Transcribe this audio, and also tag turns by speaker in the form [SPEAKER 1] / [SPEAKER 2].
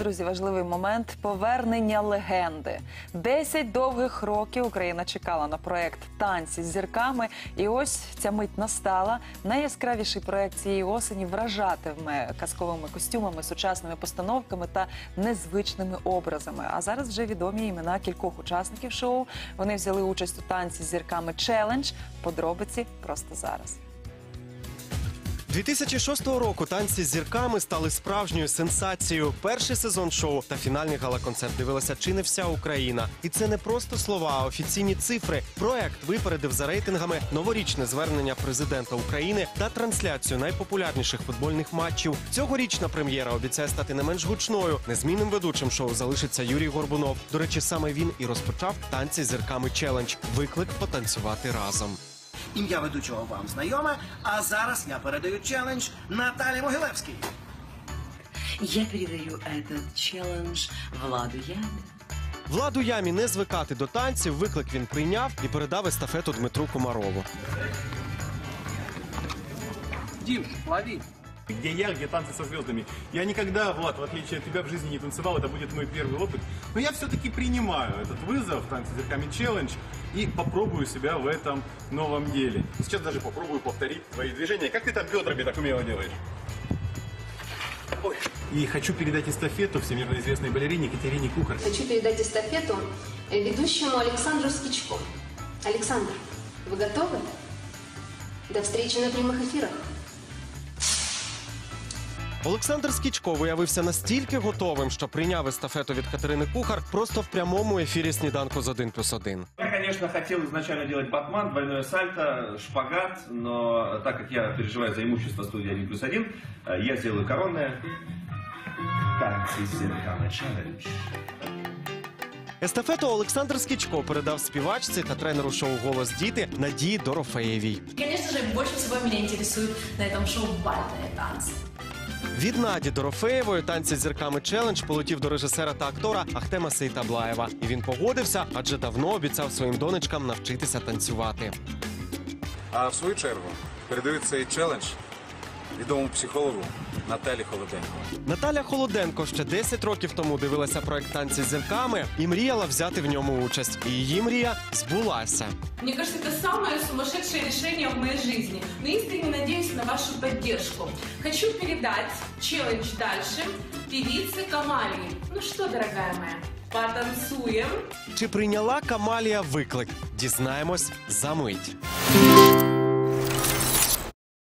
[SPEAKER 1] друзі, важливий момент повернення легенди. Десять довгих років Україна чекала на проект танці з зірками. І ось ця мить настала. Найяскравіший проект цієї осені вражатиме казковими костюмами, сучасними постановками та незвичними образами. А зараз вже відомі імена кількох учасників шоу. Вони взяли участь у танці з зірками челендж. Подробиці просто зараз.
[SPEAKER 2] 2006 року танці з зірками стали справжньою сенсацією. Перший сезон шоу та фінальний гала-концерт дивилася чи не вся Україна. І це не просто слова, а офіційні цифри. Проект випередив за рейтингами новорічне звернення президента України та трансляцію найпопулярніших футбольних матчів. Цьогорічна прем'єра обіцяє стати не менш гучною. Незмінним ведучим шоу залишиться Юрій Горбунов. До речі, саме він і розпочав танці з зірками челендж. Виклик потанцювати разом.
[SPEAKER 3] Ім'я ведучого вам знайоме, а зараз я передаю челендж Наталі Могилевській.
[SPEAKER 4] Я передаю этот челендж Владу Яме.
[SPEAKER 2] Владу ямі не звикати до танців. Виклик він прийняв і передав естафету Дмитру Комарову.
[SPEAKER 5] Дім, лови.
[SPEAKER 6] Где я, где танцы со звездами. Я никогда, Влад, в отличие от тебя, в жизни не танцевал, это будет мой первый опыт. Но я все-таки принимаю этот вызов, танцы с зерками челлендж, и попробую себя в этом новом деле. Сейчас даже попробую повторить твои движения. Как ты там бедрами так умело делаешь? Ой. И хочу передать эстафету всемирно известной балерине Екатерине Кухар.
[SPEAKER 7] Хочу передать эстафету ведущему Александру Скичко. Александр, вы готовы? До встречи на прямых эфирах.
[SPEAKER 2] Олександр Скічко виявився настільки готовим, що прийняв естафету від Катерини Кухар просто в прямому ефірі сніданку з 1 плюс 1.
[SPEAKER 8] Я, конечно, хотел изначально делать батман, двойное сальто, шпагат, но так как я переживаю за имущество студии 1 плюс 1, э, я сделаю коронное. Танцы с зеркалом челлендж.
[SPEAKER 2] Естафету Олександр Скічко передав співачці та тренеру шоу Голос діти Надії Дорофеєвій.
[SPEAKER 9] Конечно же, больше всего меня интересует на этом шоу бальные танцы.
[SPEAKER 2] Від Наді Дорофеєвої танці зірками челендж полетів до режисера та актора Ахтема Сейтаблаєва. І він погодився, адже давно обіцяв своїм донечкам навчитися танцювати.
[SPEAKER 10] А в свою чергу передаю цей челендж відомому психологу Наталі Холоденко.
[SPEAKER 2] Наталя Холоденко ще 10 років тому дивилася проект танці з зірками і мріяла взяти в ньому участь. І її мрія збулася.
[SPEAKER 9] Мне кажется, это самое сумасшедшее решение в моей жизни. Но искренне надеюсь на вашу поддержку. Хочу передать челлендж дальше певице Камалии. Ну что, дорогая моя, потанцуем.
[SPEAKER 2] Чи прийняла Камалія виклик? Дізнаємось за мить.